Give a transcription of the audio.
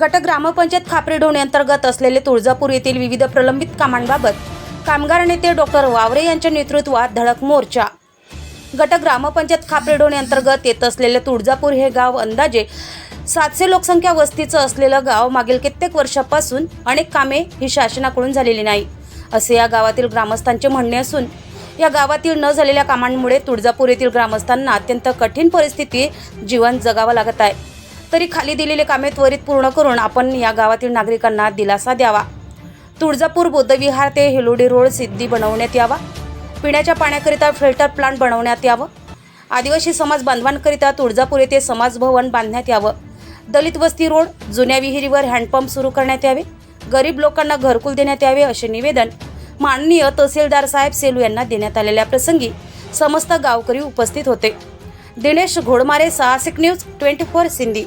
गट ग्रामपंचायत खापरीढोणी अंतर्गत असलेले तुळजापूर येथील विविध प्रलंबित कामांबाबत कामगार नेते डॉक्टर वावरे यांच्या नेतृत्वात धडक मोर्चा. गट ग्रामपंचायत खापरीढोणी अंतर्गत येत असलेले तुळजापूर हे गाव अंदाजे सातशे लोकसंख्या वस्तीचं असलेलं गाव मागील कित्येक वर्षापासून अनेक कामे ही शासनाकडून झालेली नाही. असे या गावातील ग्रामस्थांचे म्हणणे असून या गावातील न झालेल्या कामांमुळे तुळजापूर येथील ग्रामस्थांना अत्यंत कठीण परिस्थिती जीवन जगावं लागत आहे. तरी खाली दिलेली कामे त्वरित पूर्ण करून आपण या गावातील नागरिकांना दिलासा द्यावा. तुळजापूर बौद्धविहार ते हिलोडी रोड सिद्धी बनवण्यात यावा. पिण्याच्या पाण्याकरिता फिल्टर प्लांट बनवण्यात यावं. आदिवासी समाज बांधवांकरिता तुळजापूर येथे समाज भवन बांधण्यात यावं. दलित वस्ती रोड जुन्या विहिरीवर हँडपंप सुरू करण्यात यावे. गरीब लोकांना घरकुल देण्यात यावे असे निवेदन माननीय तहसीलदार साहेब सेलू यांना देण्यात आलेल्या प्रसंगी समस्त गावकरी उपस्थित होते. दिनेश घोडमारे साहसिक न्यूज ट्वेंटी फोर सिंधी.